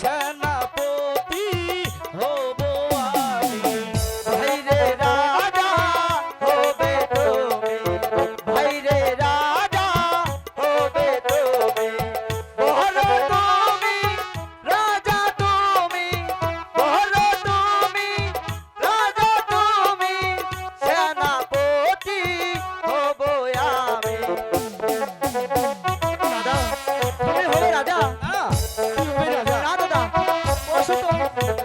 Shana Thank you.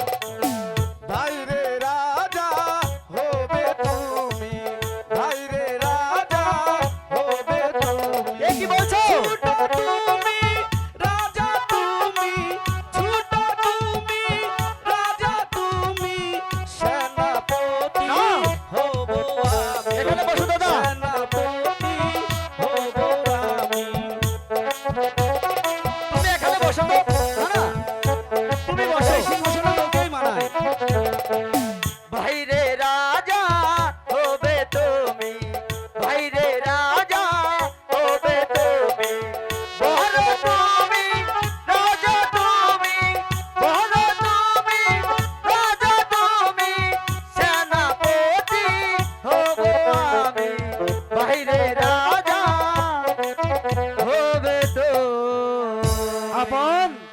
রে রাজা হবে তো। আপন।